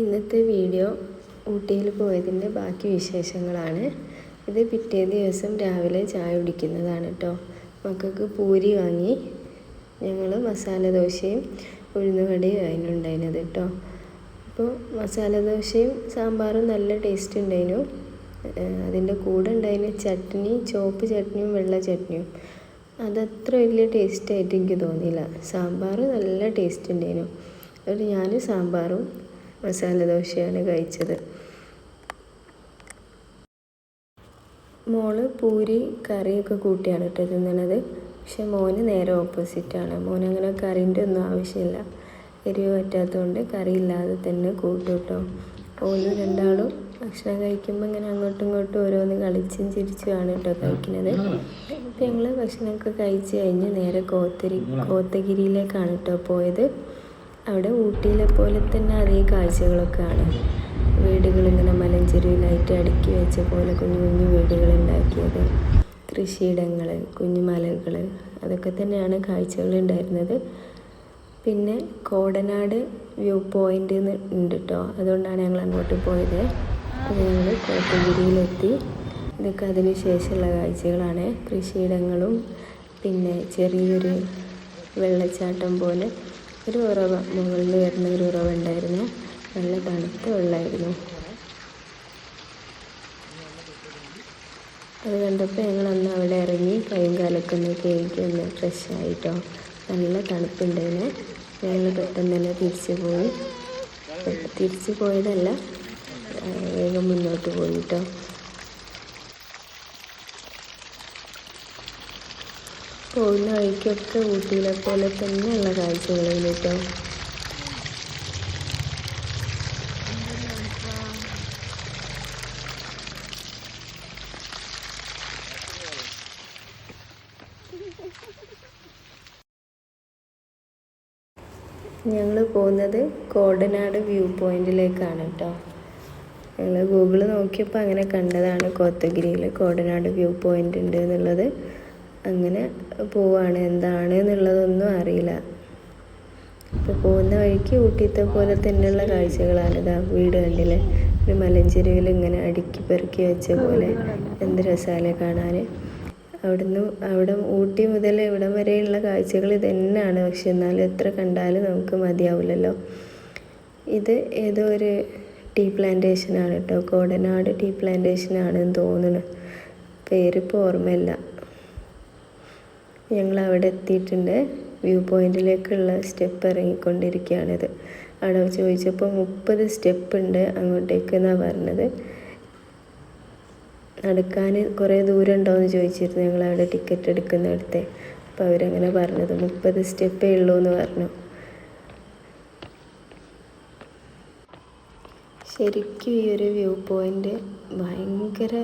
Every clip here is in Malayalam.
ഇന്നത്തെ വീഡിയോ ഊട്ടിയിൽ പോയതിന്റെ ബാക്കി വിശേഷങ്ങളാണ്. ഇത് പിറ്റേ ദിവസം രാവിലെ ചായ കുടിക്കുന്നതാണ് കേട്ടോ മക്കൾക്ക് പൂരി വാങ്ങി ഞങ്ങൾ മസാല ദോശയും ഉഴുന്നുവടയും അതിനുണ്ടായിരുന്നത് കേട്ടോ അപ്പോൾ മസാല ദോശയും സാമ്പാറും നല്ല ടേസ്റ്റ് ഉണ്ടായിരുന്നു. അതിന്റെ കൂടെ ഉണ്ടായിരുന്ന ചട്നി ചോപ്പ് ചട്നിയും വെള്ള ചട്നിയും. അതത്ര വലിയ ടേസ്റ്റായിട്ട് എനിക്ക് തോന്നിയില്ല. സാമ്പാർ നല്ല ടേസ്റ്റ് ഉണ്ടായിരുന്നു. അതുകൊണ്ട് ഞാൻ സാമ്പാറും മസാല ദോശയാണ് കഴിച്ചത്. മോൾ പൂരി കറിയൊക്കെ കൂട്ടിയാണ് കേട്ടോ തിന്നണത്. പക്ഷെ മോന് നേരെ ഓപ്പോസിറ്റാണ്. മോനങ്ങനെ കറീന്റെ ഒന്നും ആവശ്യമില്ല. എരിവ് പറ്റാത്തതുകൊണ്ട് കറി ഇല്ലാതെ തന്നെ കൂട്ടും കേട്ടോ. ഓൽ രണ്ടാളും ഭക്ഷണം കഴിക്കുമ്പോൾ ഇങ്ങനെ അങ്ങോട്ടും ഇങ്ങോട്ടും ഓരോന്ന് കളിച്ചും ചിരിച്ചുമാണ് കേട്ടോ കഴിക്കുന്നത് അപ്പം ഞങ്ങൾ ഭക്ഷണമൊക്കെ കഴിച്ച് കഴിഞ്ഞ് നേരെ കോത്തരി കോത്തഗിരിയിലേക്കാണ് കേട്ടോ പോയത്. അവിടെ ഊട്ടിയിലെ പോലെ തന്നെ അതേ കാഴ്ചകളൊക്കെയാണ്. വീടുകളിങ്ങനെ മലഞ്ചെരുവിലായിട്ട് അടുക്കി വെച്ച പോലെ കുഞ്ഞു കുഞ്ഞു വീടുകൾ ഉണ്ടാക്കിയത് കൃഷിയിടങ്ങൾ കുഞ്ഞു മലകൾ അതൊക്കെ തന്നെയാണ് കാഴ്ചകൾ ഉണ്ടായിരുന്നത്. പിന്നെ കോടനാട് വ്യൂ പോയിന്റ് ഉണ്ട് കേട്ടോ അതുകൊണ്ടാണ് ഞങ്ങൾ അങ്ങോട്ട് പോയത്. ഞങ്ങൾ കോട്ടഗിരിയിലെത്തി. ഇതൊക്കെ അതിന് ശേഷമുള്ള കാഴ്ചകളാണ്. കൃഷിയിടങ്ങളും പിന്നെ ചെറിയൊരു വെള്ളച്ചാട്ടം പോലെ ഒരു ഉറവ മുകളിൽ വരുന്ന ഒരു ഉറവ ഉണ്ടായിരുന്നു. നല്ല തണുത്ത വെള്ളമായിരുന്നു അത് കണ്ടപ്പോൾ ഞങ്ങൾ അന്ന് അവിടെ ഇറങ്ങി കൈയും കാലൊക്കെ കേക്ക് ഒന്ന് ഫ്രഷ് ആയിട്ടോ. നല്ല തണുപ്പുണ്ടായിരുന്നു. ഞങ്ങൾ പെട്ടെന്ന് തന്നെ തിരിച്ചു പോയി. തിരിച്ചു പോയതല്ല വേഗം മുന്നോട്ട് പോയിട്ടോ പോകുന്ന വഴിക്കൊക്കെ ഊട്ടിയിലെ പോലെ തന്നെയുള്ള കാഴ്ചകളും കേട്ടോ ഞങ്ങൾ പോകുന്നത് കോടനാട് വ്യൂ പോയിന്റിലേക്കാണ് കേട്ടോ ഞങ്ങൾ ഗൂഗിൾ നോക്കിയപ്പോൾ അങ്ങനെ കണ്ടതാണ് കോത്തഗിരിയിൽ കോടനാട് വ്യൂ പോയിന്റ് ഉണ്ട് എന്നുള്ളത്. അങ്ങനെ പോവാണ്. എന്താണ് എന്നുള്ളതൊന്നും അറിയില്ല. അപ്പോൾ പോകുന്ന വഴിക്ക് ഊട്ടിത്തെ പോലെ തന്നെയുള്ള കാഴ്ചകളാണ് ഇതാ വീട് കണ്ടില്ലേ? ഒരു മലഞ്ചെരുവിൽ ഇങ്ങനെ അടുക്കി പെറുക്കി വെച്ച പോലെ എന്ത് രസാലേ കാണാൻ അവിടുന്ന് അവിടെ ഊട്ടി മുതൽ ഇവിടം വരെയുള്ള കാഴ്ചകൾ ഇത് തന്നെയാണ് പക്ഷെ എന്നാലും എത്ര കണ്ടാലും നമുക്ക് മതിയാവില്ലല്ലോ. ഇത് ഏതോ ഒരു ടീ പ്ലാന്റേഷനാണ് കേട്ടോ. കോടനാട് ടീ പ്ലാന്റേഷനാണെന്ന് തോന്നുന്നു. പേരിപ്പോൾ ഓർമ്മയില്ല. ഞങ്ങൾ അവിടെ എത്തിയിട്ടുണ്ട്. വ്യൂ പോയിന്റിലേക്കുള്ള സ്റ്റെപ്പ് ഇറങ്ങിക്കൊണ്ടിരിക്കുകയാണിത്. അവിടെ ചോദിച്ചപ്പോൾ മുപ്പത് സ്റ്റെപ്പ് ഉണ്ട് അങ്ങോട്ടേക്ക് എന്നാണ് പറഞ്ഞത്. നടക്കാൻ കുറേ ദൂരം ഉണ്ടോയെന്ന് ചോദിച്ചിരുന്നു ഞങ്ങൾ അവിടെ ടിക്കറ്റ് എടുക്കുന്ന എടുക്കുന്നിടത്തെ. അപ്പോൾ അവരങ്ങനെ പറഞ്ഞത് മുപ്പത് സ്റ്റെപ്പേ ഉള്ളൂ എന്ന് പറഞ്ഞു. ശരിക്കും ഈ ഒരു വ്യൂ പോയിന്റ് ഭയങ്കര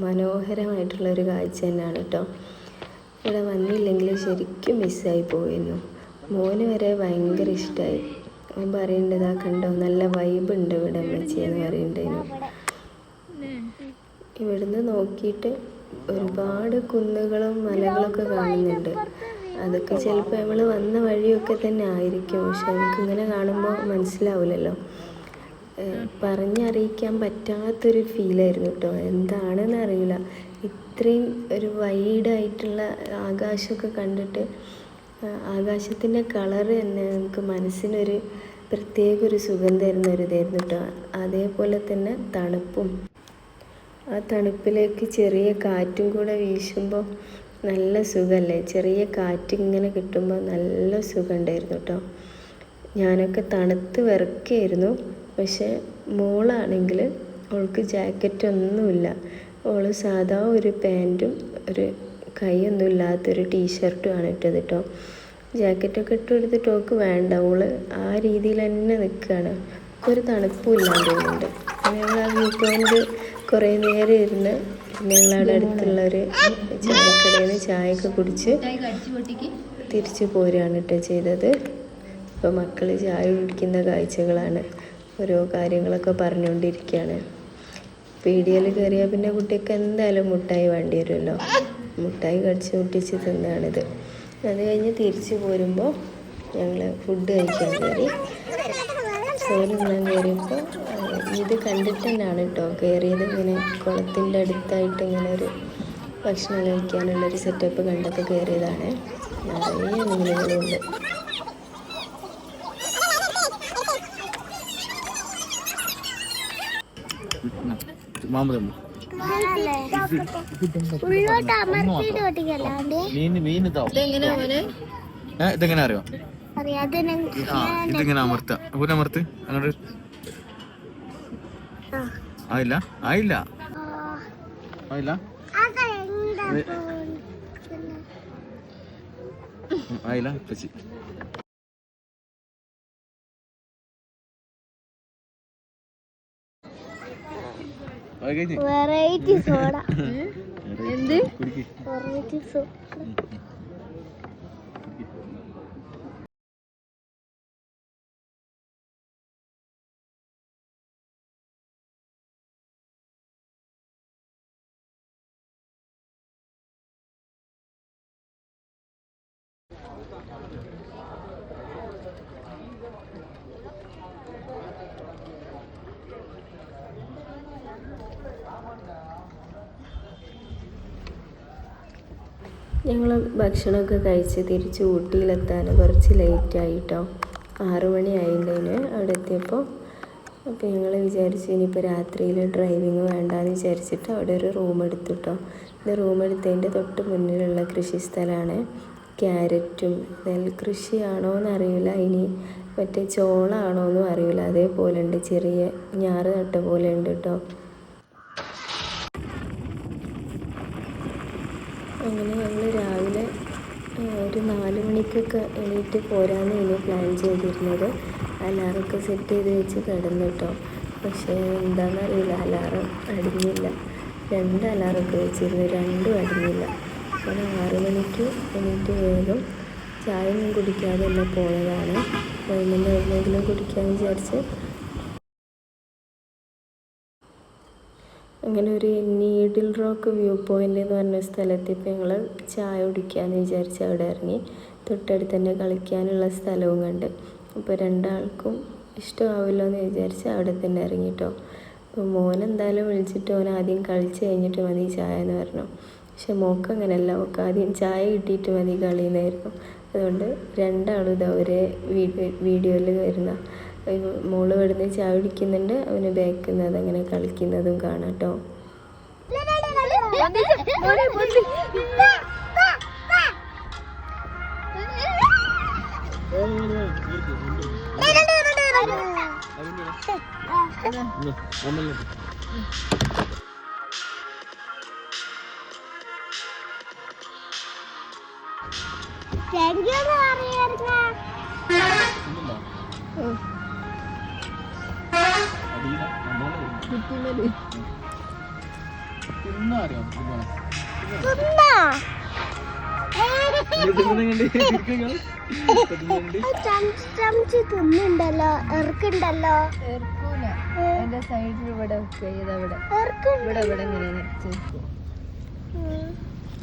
മനോഹരമായിട്ടുള്ളൊരു കാഴ്ച തന്നെയാണ് കേട്ടോ. ഇവിടെ വന്നില്ലെങ്കിൽ ശരിക്കും മിസ്സായി പോയിരുന്നു മോന് വരെ ഭയങ്കര ഇഷ്ടമായി അവൻ പറയേണ്ടതാ കണ്ടോ നല്ല വൈബ് ഉണ്ട് ഇവിടെ അമ്മച്ചിയെന്ന് പറയണ്ടേനു. ഇവിടുന്ന് നോക്കിയിട്ട് ഒരുപാട് കുന്നുകളും മലകളൊക്കെ കാണുന്നുണ്ട്. അതൊക്കെ ചിലപ്പോൾ നമ്മൾ വന്ന വഴിയൊക്കെ തന്നെ ആയിരിക്കും. പക്ഷെ നമുക്കിങ്ങനെ കാണുമ്പോൾ മനസ്സിലാവില്ലല്ലോ പറഞ്ഞറിയിക്കാൻ പറ്റാത്തൊരു ഫീലായിരുന്നു കേട്ടോ. എന്താണെന്ന് അറിയില്ല ഇത്രയും ഒരു വൈഡായിട്ടുള്ള ആകാശമൊക്കെ കണ്ടിട്ട് ആകാശത്തിന്റെ കളറ് തന്നെ നമുക്ക് മനസ്സിനൊരു പ്രത്യേക ഒരു സുഖം തരുന്ന ഒരു ഇതായിരുന്നു കേട്ടോ. അതേപോലെ തന്നെ തണുപ്പും. ആ തണുപ്പിലേക്ക് ചെറിയ കാറ്റും കൂടെ വീശുമ്പോൾ നല്ല സുഖമല്ലേ? ചെറിയ കാറ്റ് ഇങ്ങനെ കിട്ടുമ്പോൾ നല്ല സുഖമുണ്ടായിരുന്നു കേട്ടോ. ഞാനൊക്കെ തണുത്ത് വിറക്കായിരുന്നു പക്ഷെ മോളാണെങ്കിൽ അവൾക്ക് ജാക്കറ്റ് അവൾ സാധാ ഒരു പാന്റും ഒരു കൈയൊന്നും ഇല്ലാത്തൊരു ടീഷർട്ടുമാണ് ഇട്ടത് കേട്ടോ ജാക്കറ്റൊക്കെ ഇട്ട് കൊടുത്തിട്ട് ഓക്ക് വേണ്ട. അവൾ ആ രീതിയിൽ തന്നെ നിൽക്കുകയാണ് ഒരു തണുപ്പും തോന്നുന്നുണ്ട്. ഞങ്ങൾ ആ വ്യൂ പോയിന്റ് കുറേ നേരം ഇരുന്ന് ഞങ്ങളവിടെ അടുത്തുള്ള ഒരു ചായക്കടയിൽ നിന്ന് ചായയൊക്കെ കുടിച്ച് തിരിച്ചു പോരുകയാണ് കേട്ടോ ചെയ്തത്. ഇപ്പോൾ മക്കൾ ചായ കുടിക്കുന്ന കാഴ്ചകളാണ്. ഓരോ കാര്യങ്ങളൊക്കെ പറഞ്ഞുകൊണ്ടിരിക്കുകയാണ് പീടികയിൽ കയറിയാൽ പിന്നെ കുട്ടിക്ക് എന്തായാലും മുട്ടായി വേണ്ടി വരുമല്ലോ. മുട്ടായി കടിച്ച് മുട്ടിച്ച് തിന്നാണിത്. അത് കഴിഞ്ഞ് തിരിച്ച് പോരുമ്പോൾ ഞങ്ങൾ ഫുഡ് കഴിക്കാൻ കയറി ചോറ് കയറിയപ്പോൾ ഇത് കണ്ടിട്ട് തന്നെയാണ് കേട്ടോ കയറിയത് ഇങ്ങനെ കുളത്തിന്റെ അടുത്തായിട്ട് ഇങ്ങനെ ഒരു ഭക്ഷണം കഴിക്കാനുള്ളൊരു സെറ്റപ്പ് കണ്ടൊക്കെ കയറിയതാണ് നിറയെ മീനുകളുണ്ട്. ഓട്ടിക്കല്ലാണ്ട് മീൻ മീൻ ഇതെങ്ങനെ അറിയോ? അറിയാതെ ആ ഇതിങ്ങനെ അമർത്ത? അമർത്ത്. അങ്ങോട്ട് ആയില്ല? ആയില്ല? ആയില്ല? ആയില്ല ഇപ്പച്ചി. വെറൈറ്റി സോഡ എന്ത്? വെറൈറ്റി സോഡ ഞങ്ങൾ ഭക്ഷണമൊക്കെ കഴിച്ച് തിരിച്ച് ഊട്ടിയിലെത്താൻ കുറച്ച് ലേറ്റായിട്ടോ ആറു മണി ആയിണ്ടേന് അവിടെ എത്തിയപ്പോൾ അപ്പോൾ ഞങ്ങൾ വിചാരിച്ചു ഇനിയിപ്പോൾ രാത്രിയിൽ ഡ്രൈവിങ് വേണ്ടാന്ന് വിചാരിച്ചിട്ട് അവിടെ ഒരു റൂം എടുത്തിട്ടോ. ഇത് റൂം എടുത്തതിന്റെ തൊട്ട് മുന്നിലുള്ള കൃഷി സ്ഥലമാണ്. ക്യാരറ്റും നെൽകൃഷിയാണോ എന്നറിയില്ല ഇനി മറ്റേ ചോളാണോ എന്നും അറിയില്ല. അതേപോലെ ഉണ്ട് ചെറിയ ഞാറ് നട്ട പോലെ ഉണ്ട് കേട്ടോ അങ്ങനെ ഞങ്ങൾ രാവിലെ ഒരു നാല് മണിക്കൊക്കെ എണീറ്റ് പോരാന്ന് ഇനി പ്ലാൻ ചെയ്തിരുന്നത്. അലാറൊക്കെ സെറ്റ് ചെയ്ത് വെച്ച് കിടന്നു കേട്ടോ പക്ഷേ എന്താണെന്നറിയില്ല അലാറം അടിഞ്ഞില്ല. രണ്ട് അലാറൊക്കെ വെച്ചിരുന്നു രണ്ടും അടിഞ്ഞില്ല. അപ്പോൾ ആറ് മണിക്ക് എണീറ്റ് വേഗം ചായ ഒന്നും കുടിക്കാതെ തന്നെ പോയതാണ്. വൈകുന്നേരം എന്തെങ്കിലും കുടിക്കാമെന്ന് വിചാരിച്ച് അങ്ങനെ ഒരു നീഡിൽ റോക്ക് വ്യൂ പോയിന്റ് എന്ന് പറഞ്ഞ സ്ഥലത്തെത്തിയപ്പോൾ ഞങ്ങൾ ചായ കുടിക്കാമെന്ന് വിചാരിച്ച് അവിടെ ഇറങ്ങി. തൊട്ടടുത്ത് തന്നെ കളിക്കാനുള്ള സ്ഥലവും കണ്ട്. അപ്പോൾ രണ്ടാൾക്കും ഇഷ്ടമാവില്ലോ എന്ന് വിചാരിച്ച് അവിടെ തന്നെ ഇറങ്ങിട്ടോ. അപ്പോൾ മോൻ എന്തായാലും വിളിച്ചിട്ട് ഓൻ ആദ്യം കളിച്ച് കഴിഞ്ഞിട്ട് മതി ചായ എന്ന് പറഞ്ഞു. പക്ഷെ മോക്ക് അങ്ങനെയല്ല. മോക്ക് ആദ്യം ചായ കിട്ടിയിട്ട് മതി കളിയെന്നായിരുന്നു അതുകൊണ്ട് രണ്ടാളും ഇതാ ഒരേ വീഡിയോ വീഡിയോയിൽ വരുന്ന മോൾ ഇവിടുന്ന് ചായ കുടിക്കുന്നുണ്ട് അവന് ബേക്കുന്നത് അതങ്ങനെ കളിക്കുന്നതും കാണാം കേട്ടോ താങ്ക് യു എന്ന് പറയാറുണ്ട് തിന്നോ. ചമച്ച് തിന്നുണ്ടല്ലോ എറുക്കുണ്ടല്ലോ എന്റെ സൈഡിൽ ഇവിടെ ചെയ്തവിടെ എറുക്കുണ്ട് ഇവിടെ. ഇവിടെ ഇങ്ങനെ നിറച്ച്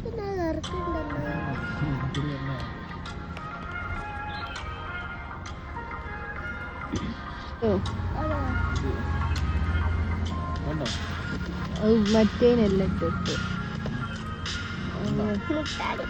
പിന്നെ എറുക്കുണ്ടല്ലോ മറ്റേനല്ല ഇട്ടിട്ട് മുട്ടാടി